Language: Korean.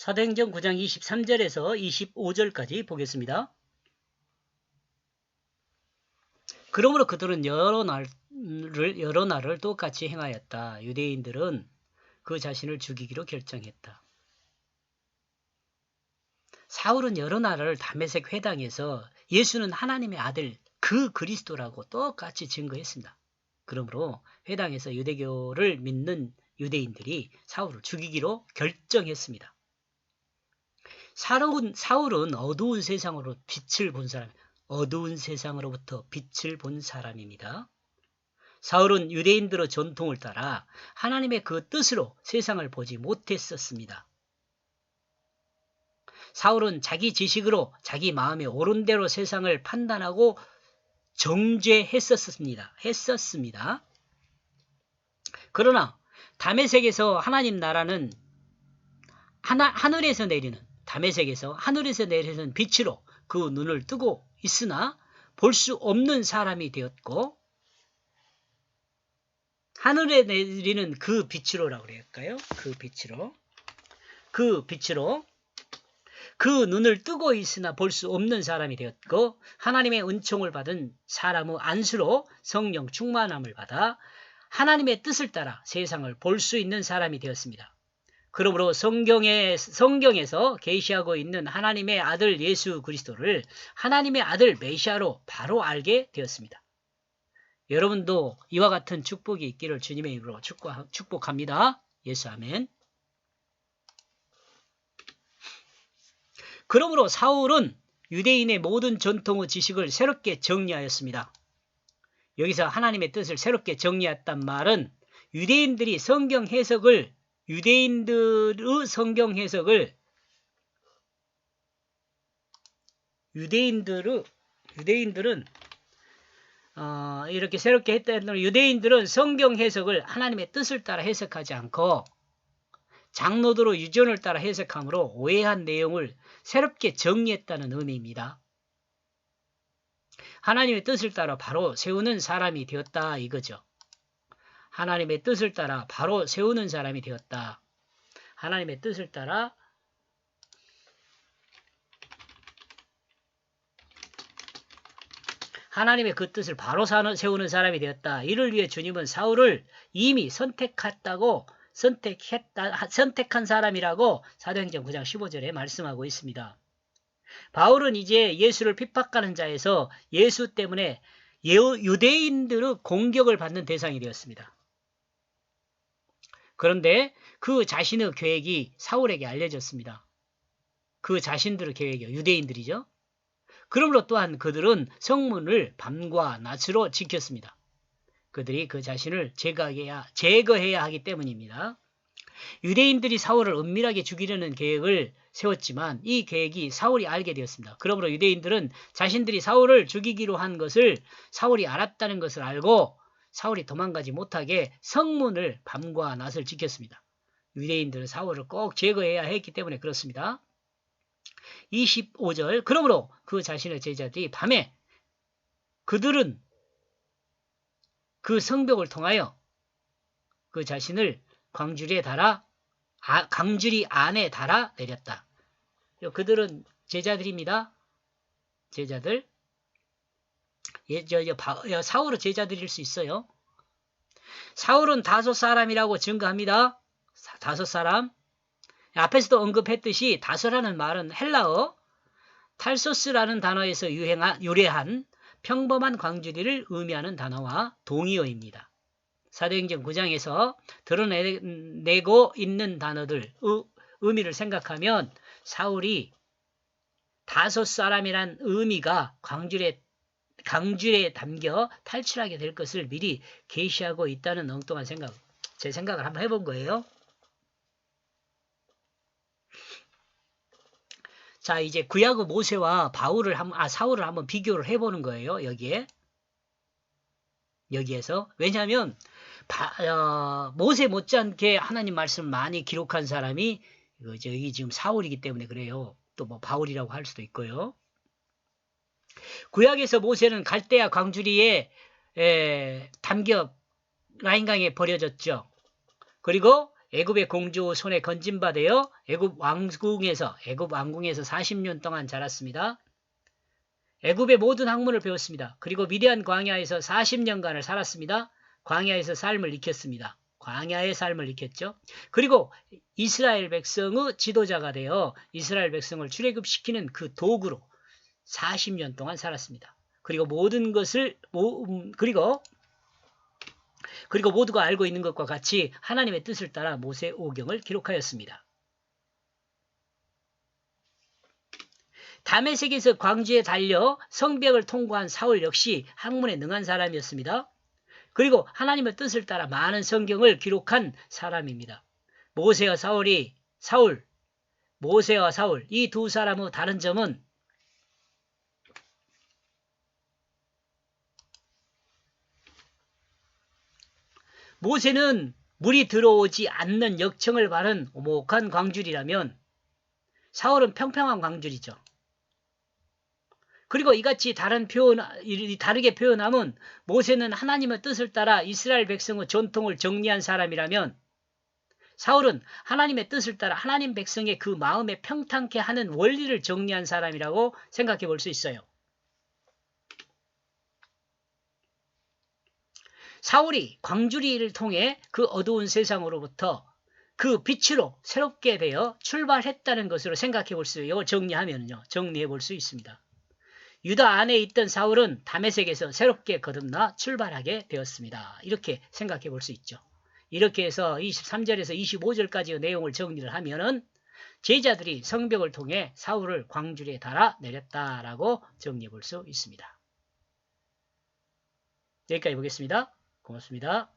사도행전 9장 23절에서 25절까지 보겠습니다. 그러므로 그들은 여러 날을 여러 날을 똑같이 행하였다. 유대인들은 그 자신을 죽이기로 결정했다. 사울은 여러 날을 담에색 회당에서 예수는 하나님의 아들 그 그리스도라고 똑같이 증거했습니다. 그러므로 회당에서 유대교를 믿는 유대인들이 사울을 죽이기로 결정했습니다. 사울은, 사울은 어두운 세상으로 빛을 본 사람, 어두운 세상으로부터 빛을 본 사람입니다. 사울은 유대인들의 전통을 따라 하나님의 그 뜻으로 세상을 보지 못했었습니다. 사울은 자기 지식으로 자기 마음에 옳은 대로 세상을 판단하고 정죄했었습니다. 했었습니다. 그러나 담에색에서 하나님 나라는 하나, 하늘에서 내리는 담에색에서 하늘에서 내리는 빛으로 그 눈을 뜨고 있으나 볼 수 없는 사람이 되었고 하늘에 내리는 그 빛으로라고 그럴까요? 그 빛으로 그 빛으로 그 눈을 뜨고 있으나 볼 수 없는 사람이 되었고 하나님의 은총을 받은 사람의 안수로 성령 충만함을 받아 하나님의 뜻을 따라 세상을 볼 수 있는 사람이 되었습니다. 그러므로 성경에 성경에서 계시하고 있는 하나님의 아들 예수 그리스도를 하나님의 아들 메시아로 바로 알게 되었습니다. 여러분도 이와 같은 축복이 있기를 주님의 이름으로 축복합니다. 예수 아멘. 그러므로 사울은 유대인의 모든 전통의 지식을 새롭게 정리하였습니다. 여기서 하나님의 뜻을 새롭게 정리했단 말은 유대인들이 성경 해석을 유대인들의 성경 해석을 유대인들의 유대인들은 어, 이렇게 새롭게 했다는 유대인들은 성경 해석을 하나님의 뜻을 따라 해석하지 않고 장로들의 유전을 따라 해석함으로 오해한 내용을 새롭게 정리했다는 의미입니다. 하나님의 뜻을 따라 바로 세우는 사람이 되었다 이거죠. 하나님의 뜻을 따라 바로 세우는 사람이 되었다. 하나님의 뜻을 따라 하나님의 그 뜻을 바로 세우는 사람이 되었다. 이를 위해 주님은 사울을 이미 선택했다고 선택했다, 선택한 사람이라고 사도행전 9장 15절에 말씀하고 있습니다. 바울은 이제 예수를 핍박하는 자에서 예수 때문에 유대인들의 공격을 받는 대상이 되었습니다. 그런데 그 자신의 계획이 사울에게 알려졌습니다. 그 자신들의 계획이 유대인들이죠. 그러므로 또한 그들은 성문을 밤과 낮으로 지켰습니다. 그들이 그 자신을 제거해야, 제거해야 하기 때문입니다. 유대인들이 사울을 은밀하게 죽이려는 계획을 세웠지만 이 계획이 사울이 알게 되었습니다. 그러므로 유대인들은 자신들이 사울을 죽이기로 한 것을 사울이 알았다는 것을 알고 사울이 도망가지 못하게 성문을 밤과 낮을 지켰습니다. 유대인들은 사울을 꼭 제거해야 했기 때문에 그렇습니다. 25절 그러므로 그 자신의 제자들이 밤에 그들은 그 성벽을 통하여 그 자신을 광주리에 달아 아, 강주리 안에 달아 내렸다. 그들은 제자들입니다. 제자들. 예, 저, 저, 바, 사울은 제자들일 수 있어요. 사울은 다섯 사람이라고 증거합니다. 다섯 사람. 앞에서도 언급했듯이 다섯라는 말은 헬라어 탈소스라는 단어에서 유행한, 유래한 평범한 광주리를 의미하는 단어와 동의어입니다. 사도행전 9장에서 드러내고 있는 단어들 의미를 생각하면 사울이 다섯 사람이란 의미가 광주에 강줄에 담겨 탈출하게 될 것을 미리 계시하고 있다는 엉뚱한 생각, 제 생각을 한번 해본 거예요. 자, 이제 구약의 모세와 바울을 한, 아, 사울을 한번 비교를 해보는 거예요. 여기에. 여기에서. 왜냐하면, 바, 어, 모세 못지않게 하나님 말씀을 많이 기록한 사람이, 이거 저기 지금 사울이기 때문에 그래요. 또 뭐 바울이라고 할 수도 있고요. 구약에서 모세는 갈대아 광주리에 에, 담겨 라인강에 버려졌죠. 그리고 애굽의 공주 손에 건진받아요. 애굽 왕궁에서 애굽 왕궁에서 40년 동안 자랐습니다. 애굽의 모든 학문을 배웠습니다. 그리고 미디안 광야에서 40년간을 살았습니다. 광야에서 삶을 익혔습니다. 광야의 삶을 익혔죠. 그리고 이스라엘 백성의 지도자가 되어 이스라엘 백성을 출애굽시키는 그 도구로 40년 동안 살았습니다. 그리고 모든 것을 모- 음, 그리고 그리고 모두가 알고 있는 것과 같이 하나님의 뜻을 따라 모세 오경을 기록하였습니다. 다메섹에서 광주에 달려 성벽을 통과한 사울 역시 학문에 능한 사람이었습니다. 그리고 하나님의 뜻을 따라 많은 성경을 기록한 사람입니다. 모세와 사울이 사울, 모세와 사울 이 두 사람의 다른 점은 모세는 물이 들어오지 않는 역청을 바른 오목한 광줄이라면 사울은 평평한 광줄이죠. 그리고 이같이 다른 표현, 이- 다르게 표현하면 모세는 하나님의 뜻을 따라 이스라엘 백성의 전통을 정리한 사람이라면 사울은 하나님의 뜻을 따라 하나님 백성의 그 마음에 평탄케 하는 원리를 정리한 사람이라고 생각해 볼 수 있어요. 사울이 광주리를 통해 그 어두운 세상으로부터 그 빛으로 새롭게 되어 출발했다는 것으로 생각해 볼 수, 이거 정리하면요. 정리해 볼 수 있습니다. 유다 안에 있던 사울은 다메섹에서 새롭게 거듭나 출발하게 되었습니다. 이렇게 생각해 볼 수 있죠. 이렇게 해서 23절에서 25절까지의 내용을 정리를 하면은 제자들이 성벽을 통해 사울을 광주리에 달아 내렸다라고 정리해 볼 수 있습니다. 여기까지 보겠습니다. 고맙습니다.